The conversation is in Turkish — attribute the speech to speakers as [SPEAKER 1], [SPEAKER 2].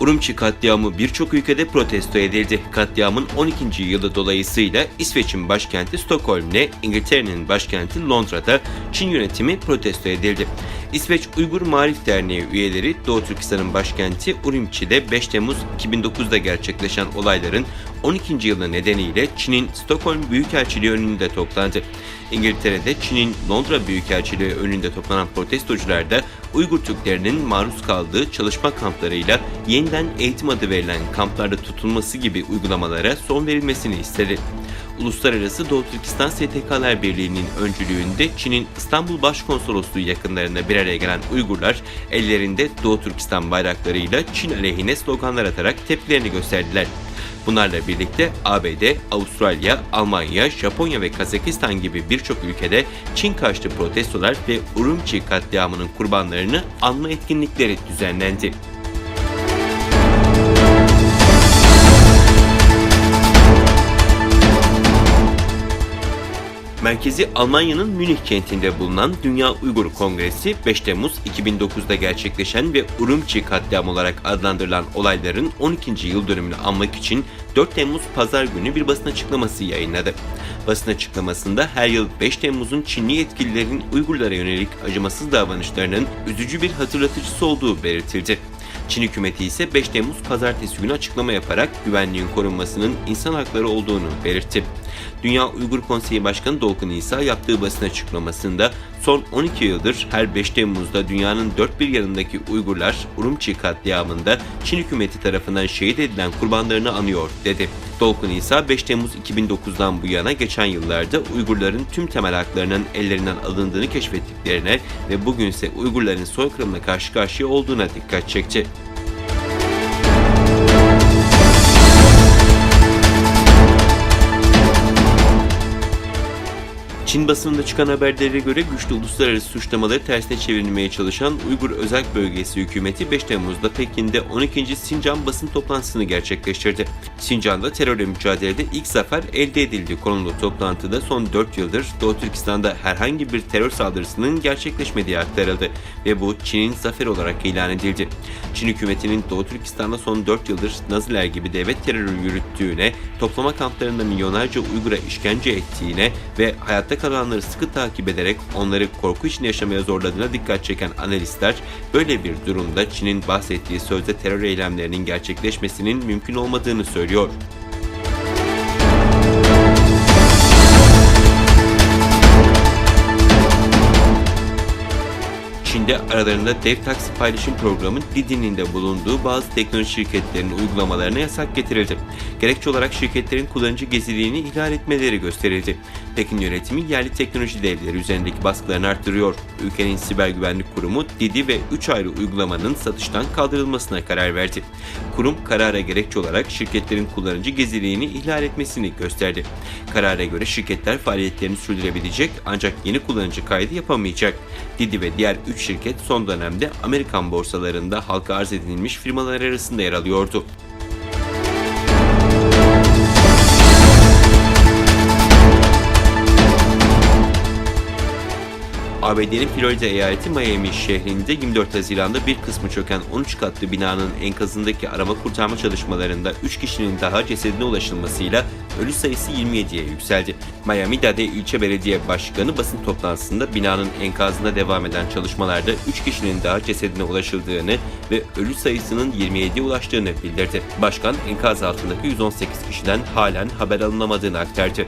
[SPEAKER 1] Urumçi katliamı birçok ülkede protesto edildi. Katliamın 12. yılı dolayısıyla İsveç'in başkenti Stockholm'le İngiltere'nin başkenti Londra'da Çin yönetimi protesto edildi. İsveç Uygur Marif Derneği üyeleri Doğu Türkistan'ın başkenti Urumçi'de 5 Temmuz 2009'da gerçekleşen olayların 12. yılı nedeniyle Çin'in Stockholm Büyükelçiliği önünde toplandı. İngiltere'de Çin'in Londra Büyükelçiliği önünde toplanan protestocular da Uygur Türklerinin maruz kaldığı çalışma kamplarıyla yeniden eğitim adı verilen kamplarda tutulması gibi uygulamalara son verilmesini istedi. Uluslararası Doğu Türkistan STK'lar Birliği'nin öncülüğünde Çin'in İstanbul Başkonsolosluğu yakınlarında bir araya gelen Uygurlar ellerinde Doğu Türkistan bayraklarıyla Çin aleyhine sloganlar atarak tepkilerini gösterdiler. Bunlarla birlikte ABD, Avustralya, Almanya, Japonya ve Kazakistan gibi birçok ülkede Çin karşıtı protestolar ve Urumçi katliamının kurbanlarını anma etkinlikleri düzenlendi. Merkezi Almanya'nın Münih kentinde bulunan Dünya Uygur Kongresi 5 Temmuz 2009'da gerçekleşen ve Urumçi katliamı olarak adlandırılan olayların 12. yıl dönümünü anmak için 4 Temmuz Pazar günü bir basın açıklaması yayınladı. Basın açıklamasında her yıl 5 Temmuz'un Çinli yetkililerin Uygurlara yönelik acımasız davranışlarının üzücü bir hatırlatıcısı olduğu belirtildi. Çin hükümeti ise 5 Temmuz pazartesi günü açıklama yaparak güvenliğin korunmasının insan hakları olduğunu belirtti. Dünya Uygur Konseyi Başkanı Dolkun İsa yaptığı basın açıklamasında son 12 yıldır her 5 Temmuz'da dünyanın dört bir yanındaki Uygurlar Urumçi katliamında Çin hükümeti tarafından şehit edilen kurbanlarını anıyor dedi. Dolkun İsa 5 Temmuz 2009'dan bu yana geçen yıllarda Uygurların tüm temel haklarının ellerinden alındığını keşfettiklerine ve bugünse Uygurların soykırımla karşı karşıya olduğuna dikkat çekti. Çin basınında çıkan haberlere göre güçlü uluslararası suçlamaları tersine çevirmeye çalışan Uygur Özel Bölgesi hükümeti 5 Temmuz'da Pekin'de 12. Sincan basın toplantısını gerçekleştirdi. Sincan'da terörle mücadelede ilk zafer elde edildi konulu toplantıda son 4 yıldır Doğu Türkistan'da herhangi bir terör saldırısının gerçekleşmediği aktarıldı ve bu Çin'in zafer olarak ilan edildi. Çin hükümetinin Doğu Türkistan'da son 4 yıldır Naziler gibi devlet terörü yürüttüğüne, toplama kamplarında milyonlarca Uygur'a işkence ettiğine ve hayatta kalanları sıkı takip ederek onları korku içinde yaşamaya zorladığına dikkat çeken analistler, böyle bir durumda Çin'in bahsettiği sözde terör eylemlerinin gerçekleşmesinin mümkün olmadığını söylüyor. Çin'de aralarında dev taksi paylaşım programı Didi'nin de bulunduğu bazı teknoloji şirketlerinin uygulamalarına yasak getirildi. Gerekçe olarak şirketlerin kullanıcı gizliliğini ihlal etmeleri gösterildi. Pekin yönetimi yerli teknoloji devleri üzerindeki baskılarını arttırıyor. Ülkenin siber güvenlik kurumu Didi ve 3 ayrı uygulamanın satıştan kaldırılmasına karar verdi. Kurum karara gerekçe olarak şirketlerin kullanıcı gizliliğini ihlal etmesini gösterdi. Karara göre şirketler faaliyetlerini sürdürebilecek ancak yeni kullanıcı kaydı yapamayacak. Didi ve diğer 3 şirket son dönemde Amerikan borsalarında halka arz edilmiş firmalar arasında yer alıyordu. ABD'nin Florida eyaleti Miami şehrinde 24 Haziran'da bir kısmı çöken 13 katlı binanın enkazındaki arama kurtarma çalışmalarında 3 kişinin daha cesedine ulaşılmasıyla ölü sayısı 27'ye yükseldi. Miami-Dade ilçe belediye başkanı basın toplantısında binanın enkazında devam eden çalışmalarda 3 kişinin daha cesedine ulaşıldığını ve ölü sayısının 27'ye ulaştığını bildirdi. Başkan enkaz altındaki 118 kişiden halen haber alınamadığını aktardı.